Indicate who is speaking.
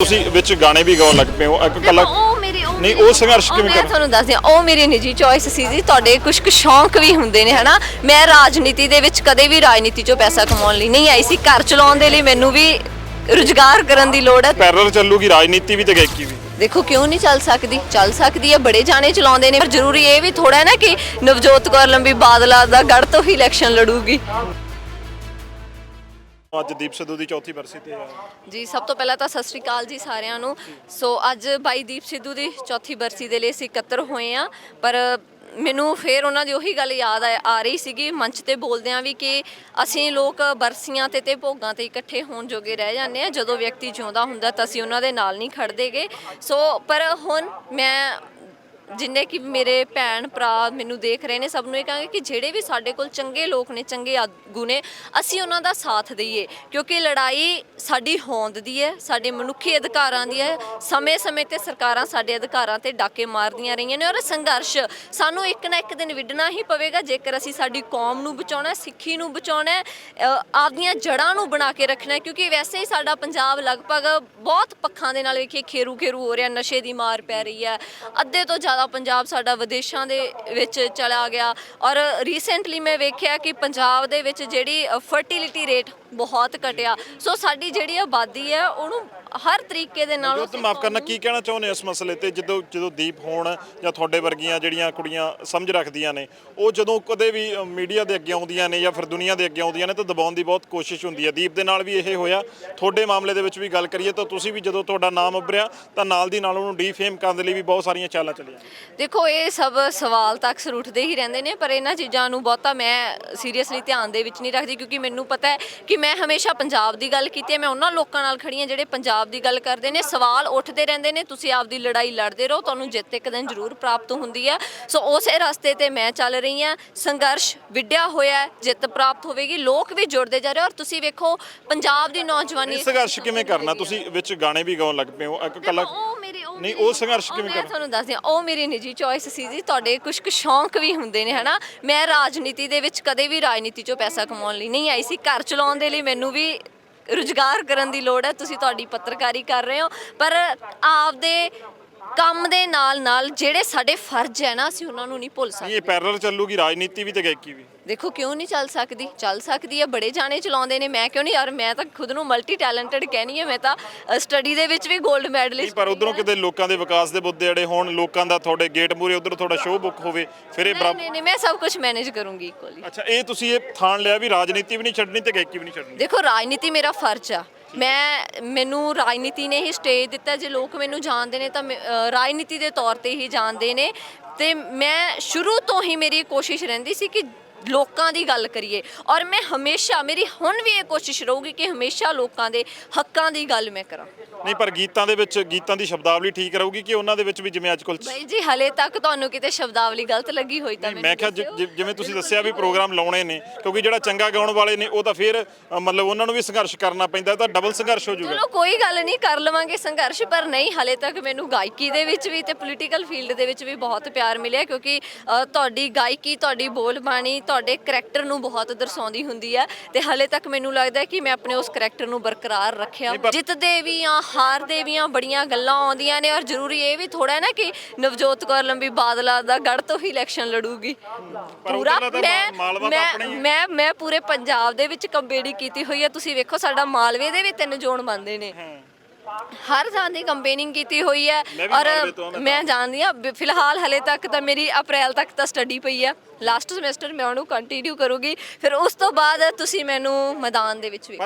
Speaker 1: ਤੁਸੀਂ ਵਿੱਚ ਗਾਣੇ ਵੀ ਗਾਉਣ ਲੱਗ ਪਏ ਹੋ ਇੱਕ ਕੱਲਾ
Speaker 2: ਦੇਖੋ, ਉਹ ਮੇਰੀ ਉਹ
Speaker 1: ਨਹੀਂ, ਉਹ ਸੰਘਰਸ਼ ਕਿਵੇਂ
Speaker 2: ਮੈਂ
Speaker 1: ਕਰ-
Speaker 2: ਤੁਹਾਨੂੰ ਦੱਸਦੀ ਹਾਂ ਉਹ ਮੇਰੀ ਨਿੱਜੀ ਚੋਇਸ ਸੀ ਜੀ ਤੁਹਾਡੇ ਕੁਝ ਕੁ ਸ਼ੌਂਕ ਵੀ ਹੁੰਦੇ ਨੇ ਹਨਾ? ਮੈਂ ਰਾਜਨੀਤੀ ਦੇ ਵਿੱਚ ਕਦੇ ਵੀ ਰਾਜਨੀਤੀ ਚੋਂ ਪੈਸਾ ਕਮਾਉਣ ਲਈ ਨਹੀਂ ਆਈ ਸੀ ਘਰ ਚਲਾਉਣ ਦੇ ਲਈ ਮੈਨੂੰ ਵੀ ਰੁਜ਼ਗਾਰ ਕਰਨ ਦੀ ਲੋੜ ਹੈ।
Speaker 1: ਪੈਰਲਲ ਚੱਲੂਗੀ ਰਾਜਨੀਤੀ ਵੀ ਤੇ ਗਾਇਕੀ ਵੀ।
Speaker 2: ਦੇਖੋ ਕਿਉਂ ਨਹੀਂ ਚੱਲ ਸਕਦੀ? ਚੱਲ ਸਕਦੀ ਹੈ ਬੜੇ ਜਾਣੇ ਚਲਾਉਂਦੇ ਨੇ ਪਰ ਜ਼ਰੂਰੀ ਇਹ ਵੀ ਥੋੜਾ ਹੈ ਨਾ ਕਿ ਨਵਜੋਤ ਕੌਰ ਲੰਬੀ ਬਾਦਲਾ ਦਾ ਗੜ ਤੋਂ ਹੀ ਇਲੈਕਸ਼ਨ ਲੜੂਗੀ।
Speaker 1: ਅੱਜ ਦੀਪ ਸਿੱਧੂ ਦੀ ਚੌਥੀ ਬਰਸੀ ਤੇ ਆ।
Speaker 2: ਜੀ, ਸਭ ਤੋਂ ਪਹਿਲਾਂ ਤਾਂ ਸਤਿ ਸ਼੍ਰੀ ਅਕਾਲ ਜੀ ਸਾਰਿਆਂ ਨੂੰ। ਸੋ, ਅੱਜ ਬਾਈ ਦੀਪ ਸਿੱਧੂ ਦੀ ਚੌਥੀ ਬਰਸੀ ਦੇ ਲਈ ਅਸੀਂ ਇਕੱਤਰ ਹੋਏ ਆ ਪਰ ਮੈਨੂੰ ਫੇਰ ਉਹਨਾਂ ਦੀ ਉਹੀ ਗੱਲ ਯਾਦ ਆ ਆ ਰਹੀ ਸੀਗੀ ਮੰਚ ਤੇ ਬੋਲਦਿਆਂ ਵੀ ਕਿ ਅਸੀਂ ਲੋਕ ਬਰਸੀਆਂ ਤੇ ਤੇ ਭੋਗਾਂ ਤੇ ਇਕੱਠੇ ਹੋਣ ਜੋਗੇ ਰਹਿ ਜਾਂਦੇ ਆ ਜਦੋਂ ਵਿਅਕਤੀ ਜਿਉਂਦਾ ਹੁੰਦਾ ਤਾਂ ਅਸੀਂ ਉਹਨਾਂ ਦੇ ਨਾਲ ਨਹੀਂ ਖੜਦੇਗੇ ਸੋ, ਪਰ ਹੁਣ ਮੈਂ ਜਿੰਨੇ ਕਿ ਮੇਰੇ ਭੈਣ ਭਰਾ ਮੈਨੂੰ ਦੇਖ ਰਹੇ ਨੇ, ਸਭ ਨੂੰ ਇਹ ਕਹਾਂਗੇ ਕਿ ਜਿਹੜੇ ਵੀ ਸਾਡੇ ਕੋਲ ਚੰਗੇ ਲੋਕ ਨੇ, ਚੰਗੇ ਆਗੂ ਨੇ ਅਸੀਂ ਉਹਨਾਂ ਦਾ ਸਾਥ ਦਈਏ। ਕਿਉਂਕਿ ਲੜਾਈ ਸਾਡੀ ਹੋਂਦ ਦੀ ਹੈ, ਸਾਡੇ ਮਨੁੱਖੀ ਅਧਿਕਾਰਾਂ ਦੀ ਹੈ। ਸਮੇਂ-ਸਮੇਂ ਤੇ ਸਰਕਾਰਾਂ ਸਾਡੇ ਅਧਿਕਾਰਾਂ ਤੇ ਡਾਕੇ ਮਾਰਦੀਆਂ ਰਹੀਆਂ ਨੇ ਔਰ ਸੰਘਰਸ਼ ਸਾਨੂੰ ਇੱਕ ਨਾ ਇੱਕ ਦਿਨ ਵਿੱਢਣਾ ਹੀ ਪਵੇਗਾ। ਜੇਕਰ ਅਸੀਂ ਸਾਡੀ ਕੌਮ ਨੂੰ ਬਚਾਉਣਾ ਸਿੱਖੀ ਨੂੰ ਬਚਾਉਣਾ ਆਪਦੀਆਂ ਜੜ੍ਹਾਂ ਨੂੰ ਬਣਾ ਕੇ ਰੱਖਣਾ ਕਿਉਂਕਿ ਵੈਸੇ ਹੀ ਸਾਡਾ ਪੰਜਾਬ ਲਗਭਗ ਬਹੁਤ ਪੱਖਾਂ ਦੇ ਨਾਲ ਵੇਖੀਏ ਖੇਰੂ ਖੇਰੂ ਹੋ ਰਿਹਾ, ਨਸ਼ੇ ਦੀ ਮਾਰ ਪੈ ਰਹੀ ਹੈ, ਅੱਧੇ ਤੋਂ ਜ਼ਿਆਦਾ ਪੰਜਾਬ ਸਾਡਾ ਵਿਦੇਸ਼ਾਂ ਦੇ ਵਿੱਚ ਚਲਾ ਗਿਆ ਔਰ ਰੀਸੈਂਟਲੀ ਮੈਂ ਵੇਖਿਆ ਕਿ ਪੰਜਾਬ ਦੇ ਵਿੱਚ ਜਿਹੜੀ ਫਰਟੀਲਿਟੀ ਰੇਟ ਬਹੁਤ ਘਟਿਆ। ਸੋ ਸਾਡੀ ਜਿਹੜੀ ਆਬਾਦੀ ਹੈ ਉਹਨੂੰ ਹਰ ਤਰੀਕੇ ਦੇ ਨਾਲ
Speaker 1: ਜੋਤ ਮਾਫ ਕਰਨਾ ਕੀ ਕਹਿਣਾ ਚਾਹੁੰਦੇ ਇਸ ਮਸਲੇ ਤੇ? ਜਦੋਂ ਜਦੋਂ ਦੀਪ ਹੋਣ ਜਾਂ ਤੁਹਾਡੇ ਵਰਗੀਆਂ ਜਿਹੜੀਆਂ ਕੁੜੀਆਂ ਸਮਝ ਰੱਖਦੀਆਂ ਨੇ ਉਹ ਜਦੋਂ ਕਦੇ ਵੀ ਮੀਡੀਆ ਦੇ ਅੱਗੇ ਆਉਂਦੀਆਂ ਨੇ ਜਾਂ ਫਿਰ ਦੁਨੀਆ ਦੇ ਅੱਗੇ ਆਉਂਦੀਆਂ ਨੇ ਤਾਂ ਦਬਾਉਣ ਦੀ ਬਹੁਤ ਕੋਸ਼ਿਸ਼ ਹੁੰਦੀ ਹੈ। ਦੀਪ ਦੇ ਨਾਲ ਵੀ ਇਹ ਹੋਇਆ। ਤੁਹਾਡੇ ਮਾਮਲੇ ਦੇ ਵਿੱਚ ਵੀ ਗੱਲ ਕਰੀਏ ਤਾਂ ਤੁਸੀਂ ਵੀ ਜਦੋਂ ਤੁਹਾਡਾ ਨਾਮ ਉੱਭਰਿਆ ਤਾਂ ਨਾਲ ਦੀ ਨਾਲ ਉਹਨੂੰ ਡੀਫੇਮ ਕਰਨ ਦੇ ਲਈ ਵੀ ਬਹੁਤ ਸਾਰੀਆਂ ਚਾਲਾਂ ਚੱਲੀਆਂ
Speaker 2: ਦੇਖੋ ਇਹ ਸਭ ਸਵਾਲ ਤਾਂ ਅਕਸਰ ਉੱਠਦੇ ਹੀ ਰਹਿੰਦੇ ਨੇ ਪਰ ਇਹਨਾਂ ਚੀਜ਼ਾਂ ਨੂੰ ਬਹੁਤਾ ਮੈਂ ਸੀਰੀਅਸਲੀ ਧਿਆਨ ਦੇ ਵਿੱਚ ਨਹੀਂ ਰੱਖਦੀ ਕਿਉਂਕਿ ਮੈਨੂੰ ਪਤਾ ਹੈ ਕਿ ਮੈਂ ਹਮੇਸ਼ਾ ਪੰਜਾਬ ਦੀ ਗੱਲ ਕੀਤੀ ਹੈ ਮੈਂ ਉਹਨਾਂ ਲੋਕਾਂ ਨਾਲ ਖੜੀ ਹਾਂ ਜਿਹੜੇ ਪੰਜਾਬ ਦੀ ਗੱਲ ਕਰਦੇ ਨੇ ਸਵਾਲ ਉੱਠਦੇ ਰਹਿੰਦੇ ਨੇ ਤੁਸੀਂ ਆਪਦੀ ਲੜਾਈ ਲੜਦੇ ਰਹੋ ਤੁਹਾਨੂੰ ਜਿੱਤ ਇੱਕ ਦਿਨ ਜ਼ਰੂਰ ਪ੍ਰਾਪਤ ਹੁੰਦੀ ਹੈ। ਸੋ ਉਸੇ ਰਸਤੇ ਤੇ ਮੈਂ ਚੱਲ ਰਹੀ ਹਾਂ ਸੰਘਰਸ਼ ਵਿੱਢਿਆ ਹੋਇਆ ਜਿੱਤ ਪ੍ਰਾਪਤ ਹੋਵੇਗੀ ਲੋਕ ਵੀ ਜੁੜਦੇ ਜਾ ਰਹੇ ਔਰ ਤੁਸੀਂ ਵੇਖੋ ਪੰਜਾਬ ਦੀ ਨੌਜਵਾਨੀ
Speaker 1: ਸੰਘਰਸ਼ ਕਿਵੇਂ ਕਰਨਾ? ਤੁਸੀਂ ਵਿੱਚ ਗਾਣੇ ਵੀ ਗਾਉਣ ਲੱਗ ਪਏ ਹੋ ਇੱਕ ਕੱਲਾ
Speaker 2: ਉਹ ਉਹ
Speaker 1: ਨਹੀਂ, ਉਹ ਸੰਘਰਸ਼ ਕਿਵੇਂ
Speaker 2: ਮੈਂ
Speaker 1: ਕਰਨਾ?
Speaker 2: ਤੁਹਾਨੂੰ ਦੱਸਦੀ ਹਾਂ ਉਹ ਮੇਰੀ ਨਿੱਜੀ ਚੋਇਸ ਸੀ ਜੀ। ਤੁਹਾਡੇ ਕੁਝ ਕੁ ਸ਼ੌਂਕ ਵੀ ਹੁੰਦੇ ਨੇ ਹਨਾ? ਮੈਂ ਰਾਜਨੀਤੀ ਦੇ ਵਿੱਚ ਕਦੇ ਵੀ ਰਾਜਨੀਤੀ ਚੋਂ ਪੈਸਾ ਕਮਾਉਣ ਲਈ ਨਹੀਂ ਆਈ ਸੀ। ਘਰ ਚਲਾਉਣ ਦੇ ਲਈ ਮੈਨੂੰ ਵੀ ਰੁਜ਼ਗਾਰ ਕਰਨ ਦੀ ਲੋੜ ਹੈ। ਤੁਸੀਂ ਤੁਹਾਡੀ ਪੱਤਰਕਾਰੀ ਕਰ ਰਹੇ ਹੋ। ਪਰ ਆਪਦੇ ਕੰਮ ਦੇ ਨਾਲ ਨਾਲ ਜਿਹੜੇ ਸਾਡੇ ਫਰਜ਼ ਹੈ ਨਾ ਅਸੀਂ ਉਹਨਾਂ ਨੂੰ ਨਹੀਂ ਭੁੱਲ ਸਕਦੇ
Speaker 1: ਇਹ ਪੈਰਲਲ ਚੱਲੂਗੀ ਰਾਜਨੀਤੀ ਵੀ ਤੇ ਗਾਇਕੀ ਵੀ।
Speaker 2: ਦੇਖੋ ਕਿਉਂ ਨਹੀਂ ਚੱਲ ਸਕਦੀ? ਚੱਲ ਸਕਦੀ ਹੈ ਬੜੇ ਜਾਣੇ ਚਲਾਉਂਦੇ ਨੇ। ਮੈਂ ਕਿਉਂ ਨਹੀਂ ਯਾਰ ਮੈਂ ਤਾਂ ਖੁਦ ਨੂੰ ਮਲਟੀ ਟੈਲੈਂਟਡ ਕਹਿਣੀ ਹੈ। ਮੈਂ ਤਾਂ ਸਟੱਡੀ ਦੇ ਵਿੱਚ ਵੀ 골ਡ ਮੈਡਲਿਸਟ
Speaker 1: ਪਰ ਉਧਰੋਂ ਕਿਤੇ ਲੋਕਾਂ ਦੇ ਵਿਕਾਸ ਦੇ ਮੁੱਦੇ ਅੜੇ ਹੋਣ ਲੋਕਾਂ ਦਾ ਤੁਹਾਡੇ ਗੇਟ ਮੂਰੇ ਉਧਰ ਤੁਹਾਡਾ ਸ਼ੋਅ ਬੁੱਕ ਹੋਵੇ ਫਿਰ ਇਹ
Speaker 2: ਨਹੀਂ
Speaker 1: ਬਰਾਬਰ
Speaker 2: ਨਹੀਂ ਨਹੀਂ ਮੈਂ ਸਭ ਕੁਝ ਮੈਨੇਜ ਕਰੂੰਗੀ ਇਕੁਅਲੀ
Speaker 1: ਅੱਛਾ ਇਹ ਤੁਸੀਂ ਇਹ ਥਾਣ ਲਿਆ ਵੀ ਰਾਜਨੀਤੀ ਵੀ ਨਹੀਂ ਛੱਡਣੀ ਤੇ ਗਾਇਕੀ ਵੀ ਨਹੀਂ ਛੱਡਣੀ।
Speaker 2: ਦੇਖੋ ਰਾਜਨੀਤੀ ਮੇਰਾ ਫਰਜ਼ ਆ। ਮੈਂ ਮੈਨੂੰ ਰਾਜਨੀਤੀ ਨੇ ਹੀ ਸਟੇਜ ਦਿੱਤਾ। ਜੇ ਲੋਕ ਮੈਨੂੰ ਜਾਣਦੇ ਨੇ ਤਾਂ ਰਾਜਨੀਤੀ ਦੇ ਤੌਰ ਤੇ ਹੀ ਜਾਣਦੇ ਨੇ। ਤੇ ਮੈਂ ਸ਼ੁਰੂ ਤੋਂ ਹੀ ਮੇਰੀ ਕੋਸ਼ਿਸ਼ ਰਹਿੰਦੀ ਸੀ ਕਿ ਲੋਕਾਂ ਦੀ ਗੱਲ ਕਰੀਏ ਔਰ ਮੈਂ ਹਮੇਸ਼ਾ ਮੇਰੀ ਹੁਣ ਵੀ ਇਹ ਕੋਸ਼ਿਸ਼ ਰਹੂਗੀ ਕਿ ਹਮੇਸ਼ਾ ਲੋਕਾਂ ਦੇ ਹੱਕਾਂ ਦੀ ਗੱਲ ਮੈਂ ਕਰਾਂ।
Speaker 1: ਨਹੀਂ ਪਰ ਗੀਤਾਂ ਦੇ ਵਿੱਚ ਗੀਤਾਂ ਦੀ ਸ਼ਬਦਾਵਲੀ ਠੀਕ ਰਹੂਗੀ ਕਿ ਉਹਨਾਂ ਦੇ ਵਿੱਚ ਵੀ ਜਿਵੇਂ ਅੱਜ ਕੱਲ
Speaker 2: ਬਈ ਜੀ ਹਲੇ ਤੱਕ ਤੁਹਾਨੂੰ ਕਿਤੇ ਸ਼ਬਦਾਵਲੀ ਗਲਤ ਲੱਗੀ ਹੋਈ ਤਾਂ
Speaker 1: ਮੈਂ ਕਿਹਾ ਜਿ- ਜਿ- ਜਿਵੇਂ ਤੁਸੀਂ ਦੱਸਿਆ ਵੀ ਪ੍ਰੋਗਰਾਮ ਲਾਉਣੇ ਨੇ ਕਿਉਂਕਿ ਜਿਹੜਾ ਚੰਗਾ ਗਾਉਣ ਵਾਲੇ ਨੇ ਉਹ ਤਾਂ ਫਿਰ ਅ, ਮਤਲਬ ਉਹਨਾਂ ਨੂੰ ਵੀ ਸੰਘਰਸ਼ ਕਰਨਾ ਪੈਂਦਾ ਤਾਂ ਡਬਲ ਸੰਘਰਸ਼ ਹੋ ਜਾਊਗਾ
Speaker 2: ਚਲੋ ਕੋਈ ਗੱਲ ਨਹੀਂ ਕਰ ਲਵਾਂਗੇ ਸੰਘਰਸ਼ ਪਰ ਨਹੀਂ ਹਲੇ ਤੱਕ ਮੈਨੂੰ ਗਾਇਕੀ ਦੇ ਵਿੱਚ ਵੀ ਤੇ ਪੋਲੀਟੀਕਲ ਫੀਲਡ ਦੇ ਵਿੱਚ ਵੀ ਬਹੁਤ ਪਿਆਰ ਮਿਲਿਆ ਕਿਉਂਕਿ ਅ, ਤੁਹਾਡੀ ਗਾਇਕੀ ਤੁਹਾਡੀ ਬੋਲਬਾਣੀ ਤੁਹਾਡੇ ਕਰੈਕਟਰ ਨੂੰ ਬਹੁਤ ਦਰਸਾਉਂਦੀ ਹੁੰਦੀ ਹੈ ਤੇ ਹਲੇ ਤੱਕ ਮੈਨੂੰ ਲੱਗਦਾ ਹੈ ਕਿ ਮੈਂ ਆਪਣੇ ਉਸ ਕਰੈਕਟਰ ਨੂੰ ਬਰਕਰਾਰ ਰੱਖਿਆ।
Speaker 1: ਪਰ-
Speaker 2: ਜਿੱਤਦੇ ਵੀ ਆ ਹਾਰਦੇ ਵੀ ਆ ਬੜੀਆਂ ਗੱਲਾਂ ਆਉਂਦੀਆਂ ਨੇ ਔਰ ਜ਼ਰੂਰੀ ਇਹ ਵੀ ਥੋੜਾ ਨਾ ਕਿ ਨਵਜੋਤ ਕੌਰ ਲੰਬੀ ਬਾਦਲਾ ਦਾ ਗੜ ਤੋਂ ਹੀ ਇਲੈਕਸ਼ਨ ਲੜੂਗੀ। ਪੂਰਾ ਮੈਂ ਮੈਂ। ਮੈਂ ਪੂਰੇ ਪੰਜਾਬ ਦੇ ਵਿੱਚ ਕੰਪੇਨੀ ਕੀਤੀ ਹੋਈ ਹੈ ਤੁਸੀਂ ਵੇਖੋ ਸਾਡਾ ਮਾਲਵੇ ਦੇ ਵੀ ਤਿੰਨ ਜ਼ੋਨ ਬਣਦੇ ਨੇ। ਹਰ ਥਾਂ ਦੀ ਕੰਪੇਨਿੰਗ ਕੀਤੀ ਹੋਈ ਹੈ ਔਰ ਮੈਂ ਜਾਣਦੀ ਹਾਂ ਬ- ਫਿਲਹਾਲ ਹਲੇ ਤੱਕ ਤਾਂ ਮੇਰੀ ਅਪ੍ਰੈਲ ਤੱਕ ਤਾਂ ਸਟੱਡੀ ਪਈ ਹੈ। ਲਾਸਟ ਸਮੈਸਟਰ ਮੈਂ ਉਹਨੂੰ ਕੰਟੀਨਿਊ ਕਰੂੰਗੀ। ਫਿਰ ਉਸ ਤੋਂ ਬਾਅਦ ਤੁਸੀਂ ਮੈਨੂੰ ਮੈਦਾਨ ਦੇ ਵਿੱਚ ਵੀ